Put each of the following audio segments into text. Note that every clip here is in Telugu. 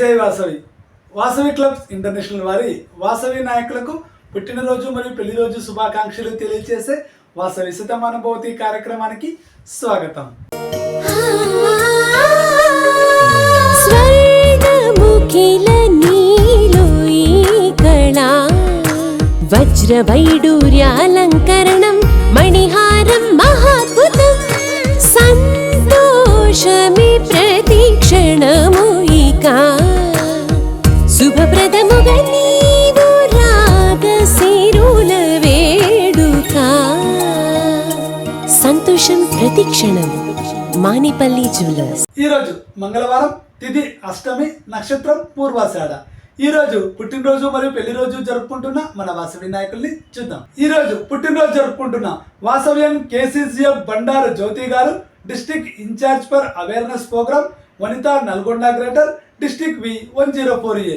జై వాసవి. వాసవి క్లబ్స్ ఇంటర్నేషనల్ వారి వాసవి నాయకులకు పుట్టినరోజు మరియు పెళ్ళి రోజు శుభాకాంక్షలు తెలియజేసే వాసవి శతమానుభవతి కార్యక్రమానికి స్వాగతం. స్వర్గముఖిల నీలో వజ్రవైడూర్యాలంకరణం మణిహారం మహాద్భుతం సంతోషమి ప్ర నీవు రాగ వేడుక. సంతోషం ప్రతిక్షణం మానిపల్లి జ్యువెలర్స్. ఈరోజు మంగళవారం తిథి అష్టమి నక్షత్రం పూర్వాషాఢ. ఈ రోజు పుట్టినరోజు మరియు పెళ్ళి రోజు జరుపుకుంటున్న మన వాసవి నాయకుల్ని చూద్దాం. ఈ రోజు పుట్టినరోజు జరుపుకుంటున్న వాసవ్యం KCCF Bandaru Jyothi garu district incharge for awareness programme Vanitha Nalgonda greater district V one zero four A.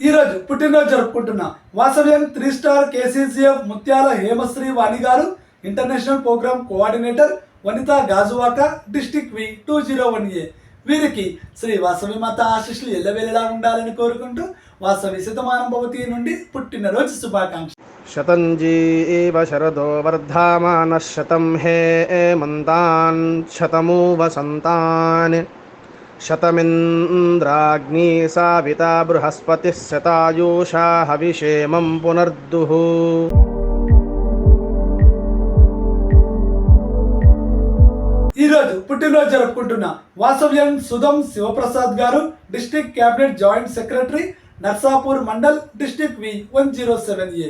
ఈరోజు పుట్టినరోజు జరుపుకుంటున్న వాసవ్యం three star KCCF Muthyala Hemasri Vani garu international programme coordinator Vanitha Gajuwaka district V two zero one A. వీరికి శ్రీ వాసవి మాత ఆశీస్సులు ఎల్లవేళలా ఉండాలని కోరుకుంటూ వాసవి శతమానం భవతి నుండి పుట్టినరోజు శుభాకాంక్ష శతంజీ ఏవ శరదో వర్ధమాన శతం హే మంతాన్ శతమూ వసంతాన్ शतमिन्द्राग्नी साविता बृहस्पतिः शतायुषा हविषेमं पुनर्दुः ఈ రోజు పుట్టినరోజు జరుపుకుంటున్న వాసవ్యం సుధం శివప్రసాద్ గారు district cabinet joint secretary Narsapur mandal district V one zero seven A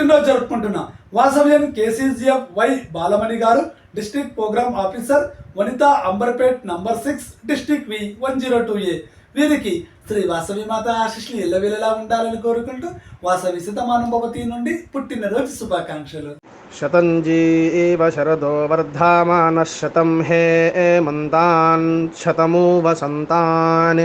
పుట్టినరోజు జరుపుకుంటున్నా. వాసవ్యం KCGF Y Balamani garu district programme officer Vanitha Amberpet number six district V one zero two A. వీరికి శ్రీ వాసవి మాత ఆశిష్లు ఎల్లవేళలా ఉండాలని కోరుకుంటూ వాసవి సితమానుభవతి నుండి పుట్టినరోజు శుభాకాంక్షలు. శతంజీ శరదో వర్ధమాన శతం హే మంతాన్ శతమూ వసంతాన్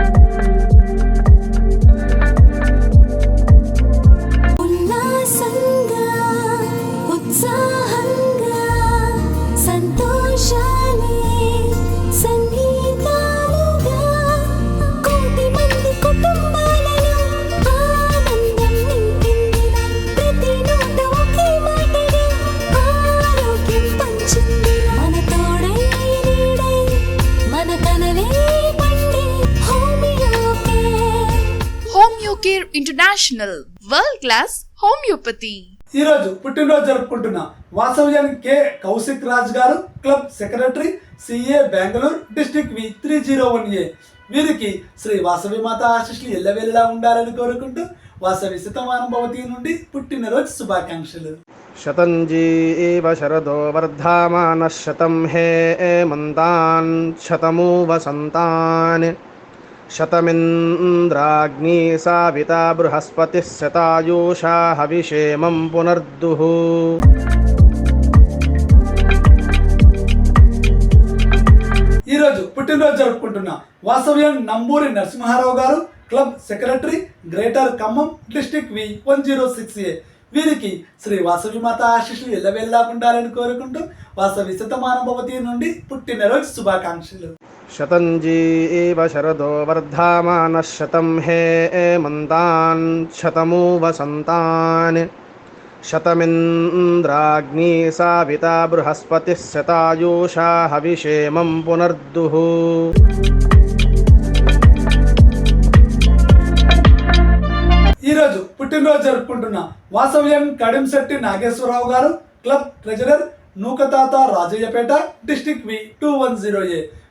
care international world class homeopathy ఈ రోజు పుట్టినరోజు జరుపుకుంటున్న వాసవ్యం K. Kaushik Raj garu club secretary CA Bengaluru district V three zero one A. వీరికి శ్రీ వాసవి మాత ఆశిష్లు ఎల్లవెల్లా ఉండాలని కోరుకుంటూ వాసవి శతమానం భవతి నుండి పుట్టినరోజు శుభాకాంక్షలు. శతంజీ శరదో వర్ధామాన శతం హే మంతాన్ శతము వసంతాన్ शतमिन्द्राग्नी साविता बृहस्पतिः शतायुषा हविषेमं पुनर्दुः ఈ రోజు పుట్టినరోజు జరుపుకుంటున్న వాసవ్యం నంబూరి నరసింహారావు గారు club secretary greater Khammam district V one zero six A వీరికి శ్రీ వాసవి మాత ఆశీస్సులు ఎల్లవేళ్ళా ఉండాలని కోరుకుంటూ వాసవి శతమానుభవతి నుండి పుట్టినరోజు శుభాకాంక్షలు शतञ्जी एव शरदो वर्धामानः शतं हे एमन्तान् शतमु वसन्तान् శతమింద్రాగ్నీ సావితా బృహస్పతిः శతాయూషా హవిషేమం పునర్దుః ఈరోజు పుట్టినరోజు జరుపుకుంటున్న వాసవ్యం Kadimsetti Nageswararao garu club treasurer నూకతాత Rajayyapeta district V two one zero A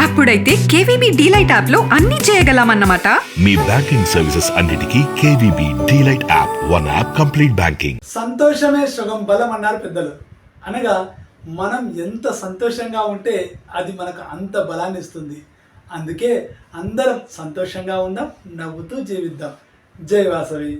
అప్పుడైతే కేవీబీ డీలైట్ యాప్లో అన్ని చేయగలమన్నమాట. మీ బ్యాంకింగ్ సర్వీసెస్ అన్నిటికీ KVB DLite app one app complete banking. సంతోషమే సుగం బలం అన్నారు పెద్దలు. అనగా మనం ఎంత సంతోషంగా ఉంటే అది మనకు అంత బలాన్ని ఇస్తుంది. అందుకే అందరం సంతోషంగా ఉందాం నవ్వుతూ జీవిద్దాం. జై వాసవి.